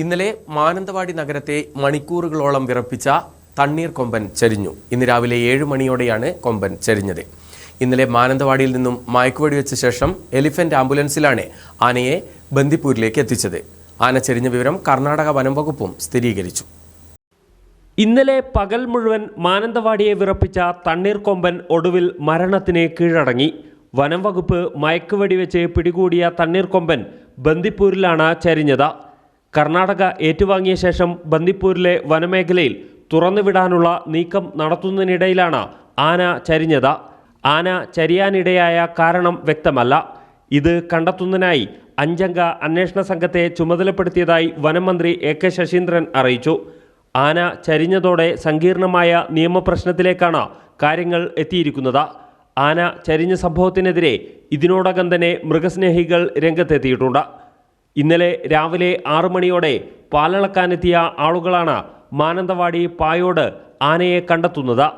ഇന്നലെ മാനന്തവാടി നഗരത്തെ മണിക്കൂറുകളോളം വിറപ്പിച്ച തണ്ണീർ കൊമ്പൻ ചരിഞ്ഞു. ഇന്ന് രാവിലെ ഏഴ് മണിയോടെയാണ് കൊമ്പൻ ചരിഞ്ഞത്. ഇന്നലെ മാനന്തവാടിയിൽ നിന്നും മയക്കുവടി വെച്ച ശേഷം എലിഫന്റ് ആംബുലൻസിലാണ് ആനയെ ബന്ദിപ്പൂരിലേക്ക് എത്തിച്ചത്. ആന ചരിഞ്ഞ വിവരം കർണാടക വനം വകുപ്പും സ്ഥിരീകരിച്ചു. ഇന്നലെ പകൽ മുഴുവൻ മാനന്തവാടിയെ വിറപ്പിച്ച തണ്ണീർക്കൊമ്പൻ ഒടുവിൽ മരണത്തിന് കീഴടങ്ങി. വനം വകുപ്പ് മയക്കുവടി വെച്ച് പിടികൂടിയ തണ്ണീർക്കൊമ്പൻ ബന്ദിപ്പൂരിലാണ് ചരിഞ്ഞത്. കർണാടക ഏറ്റുവാങ്ങിയ ശേഷം ബന്ദിപ്പൂരിലെ വനമേഖലയിൽ തുറന്നുവിടാനുള്ള നീക്കം നടത്തുന്നതിനിടയിലാണ് ആന ചരിഞ്ഞത്. ആന ചരിയാനിടയായ കാരണം വ്യക്തമല്ല. ഇത് കണ്ടെത്തുന്നതിനായി അഞ്ചംഗ അന്വേഷണ സംഘത്തെ ചുമതലപ്പെടുത്തിയതായി വനം മന്ത്രി എ കെ ശശീന്ദ്രൻ അറിയിച്ചു. ആന ചരിഞ്ഞതോടെ സങ്കീർണമായ നിയമപ്രശ്നത്തിലേക്കാണ് കാര്യങ്ങൾ എത്തിയിരിക്കുന്നത്. ആന ചരിഞ്ഞ സംഭവത്തിനെതിരെ ഇതിനോടകം തന്നെ മൃഗസ്നേഹികൾ രംഗത്തെത്തിയിട്ടുണ്ട്. ഇന്നലെ രാവിലെ ആറു മണിയോടെ പാലളക്കാനെത്തിയ ആളുകളാണ് മാനന്തവാടി പായോട് ആനയെ കണ്ടെത്തുന്നത്.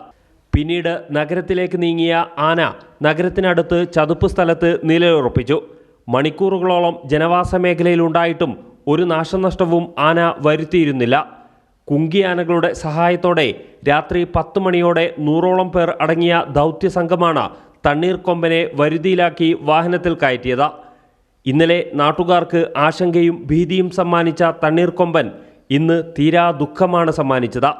പിന്നീട് നഗരത്തിലേക്ക് നീങ്ങിയ ആന നഗരത്തിനടുത്ത് ചതുപ്പ് സ്ഥലത്ത് നിലയുറപ്പിച്ചു. മണിക്കൂറുകളോളം ജനവാസ മേഖലയിലുണ്ടായിട്ടും ഒരു നാശനഷ്ടവും ആന വരുത്തിയിരുന്നില്ല. കുങ്കിയാനകളുടെ സഹായത്തോടെ രാത്രി പത്ത് മണിയോടെ നൂറോളം പേർ അടങ്ങിയ ദൗത്യ സംഘമാണ് തണ്ണീർക്കൊമ്പനെ വരുതിയിലാക്കി വാഹനത്തിൽ കയറ്റിയത്. ഇന്നലെ നാട്ടുകാർക്ക് ആശങ്കയും ഭീതിയും സമ്മാനിച്ച തണ്ണീർക്കൊമ്പൻ ഇന്ന് തീരാ ദുഃഖമാണ് സമ്മാനിച്ചത്.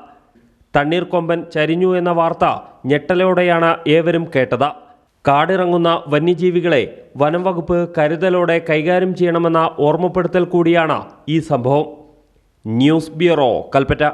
തണ്ണീർക്കൊമ്പൻ ചരിഞ്ഞു എന്ന വാർത്ത ഞെട്ടലോടെയാണ് ഏവരും കേട്ടത്. കാടിറങ്ങുന്ന വന്യജീവികളെ വനം വകുപ്പ് കരുതലോടെ കൈകാര്യം ചെയ്യണമെന്ന ഓർമ്മപ്പെടുത്തൽ കൂടിയാണ് ഈ സംഭവം. News bureau Kalpetta.